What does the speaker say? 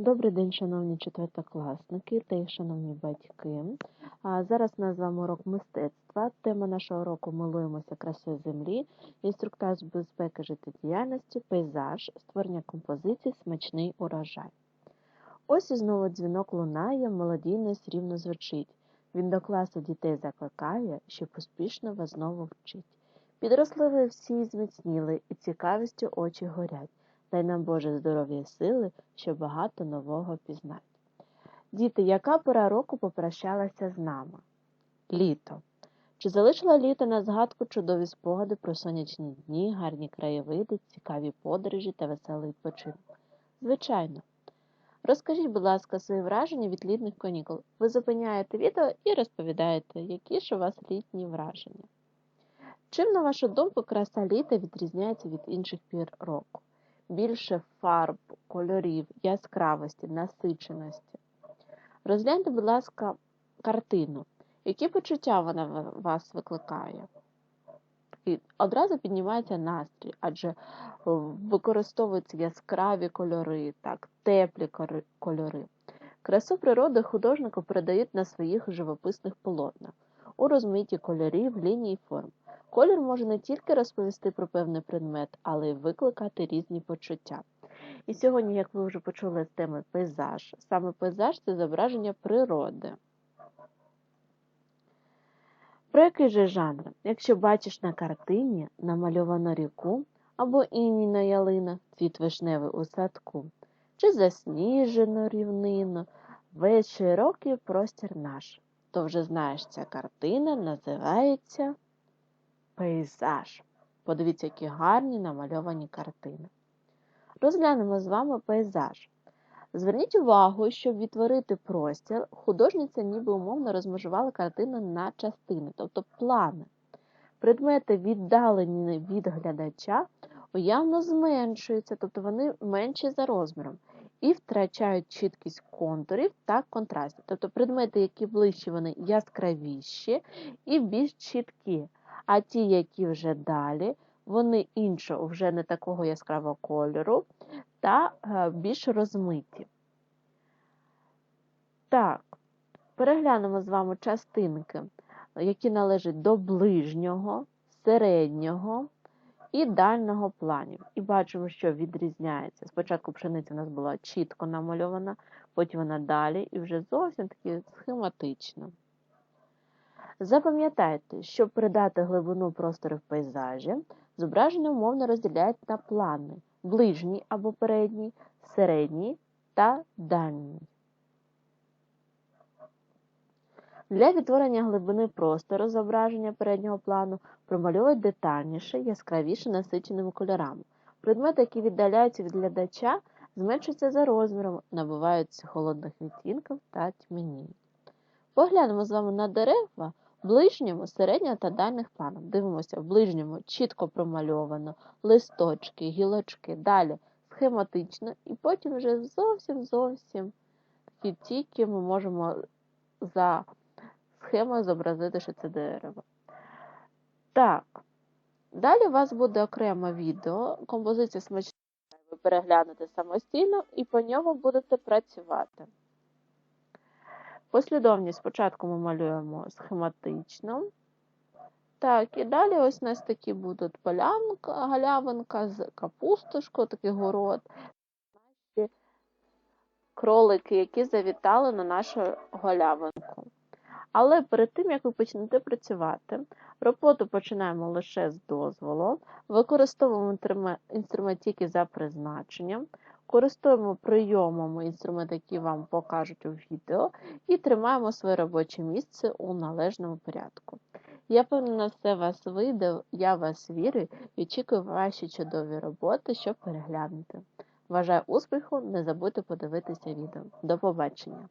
Добрий день, шановні четвертокласники та їх шановні батьки. Зараз у нас з вами урок мистецтва. Тема нашого уроку «Милуємося красою землі», інструктаж з безпеки життєдіяльності, пейзаж, створення композицій, смачний урожай. Ось і знову дзвінок лунає, мелодійність рівно звучить. Він до класу дітей закликає, щоб успішно вас знову вчить. Підросли ви всі зміцніли, і цікавістю очі горять. Дай нам Боже здоров'я сили, що багато нового пізнать. Діти, яка пора року попрощалася з нами? Літо. Чи залишила літо на згадку чудові спогади про сонячні дні, гарні краєвиди, цікаві подорожі та веселий відпочинок? Звичайно. Розкажіть, будь ласка, свої враження від літніх канікул. Ви зупиняєте відео і розповідаєте, які ж у вас літні враження. Чим, на вашу думку, краса літа відрізняється від інших пір року? Більше фарб, кольорів, яскравості, насиченості. Розгляньте, будь ласка, картину. Які почуття вона вас викликає? І одразу піднімається настрій, адже використовуються яскраві кольори, так, теплі кольори. Красу природи художнику передають на своїх живописних полотнах у розмиті кольорів, ліній форм. Колір може не тільки розповісти про певний предмет, але й викликати різні почуття. І сьогодні, як ви вже почули з теми пейзаж, саме пейзаж це зображення природи. Про який же жанр? Якщо бачиш на картині намальовану ріку або інійна ялина, цвіт вишневий у садку, чи засніжену рівнину, весь широкий простір наш, то вже знаєш, ця картина називається пейзаж. Подивіться, які гарні намальовані картини. Розглянемо з вами пейзаж. Зверніть увагу, щоб відтворити простір, художниця ніби умовно розмежувала картину на частини, тобто плани. Предмети, віддалені від глядача, уявно зменшуються, тобто вони менші за розміром, і втрачають чіткість контурів та контрастів. Тобто предмети, які ближчі, вони яскравіші і більш чіткі а ті, які вже далі, вони іншого, вже не такого яскравого кольору та е, більш розмиті. Так, переглянемо з вами частинки, які належать до ближнього, середнього і дальнього планів. І бачимо, що відрізняється. Спочатку пшениця у нас була чітко намальована, потім вона далі і вже зовсім таки схематично. Запам'ятайте, щоб придати глибину простору в пейзажі, зображення умовно розділяють на плани ближній або передній, середній та дальній. Для відтворення глибини простору зображення переднього плану промальовують детальніше, яскравіше насиченими кольорами. Предмети, які віддаляються від глядача, зменшуються за розміром, набуваються холодних відтінків та тьмяніють. Поглянемо з вами на дерева ближньому, середнього та дальних планах. Дивимося, в ближньому чітко промальовано листочки, гілочки, далі схематично, і потім вже зовсім-зовсім тільки ми можемо за схемою зобразити, що це дерево. Так, далі у вас буде окреме відео, композиція смачна, ви переглянете самостійно і по ньому будете працювати. Послідовність спочатку ми малюємо схематично. Так, і далі ось у нас такі будуть полянка, галявинка з капусточкою, такий город, наші кролики, які завітали на нашу галявинку. Але перед тим, як ви почнете працювати, роботу починаємо лише з дозволу, використовуємо інструмент тільки за призначенням. Користуємо прийомами інструменти, які вам покажуть у відео, і тримаємо своє робоче місце у належному порядку. Я впевнена, все вас вийде, я вас вірю і очікую ваші чудові роботи, щоб переглянути. Бажаю успіху, не забудьте подивитися відео. До побачення!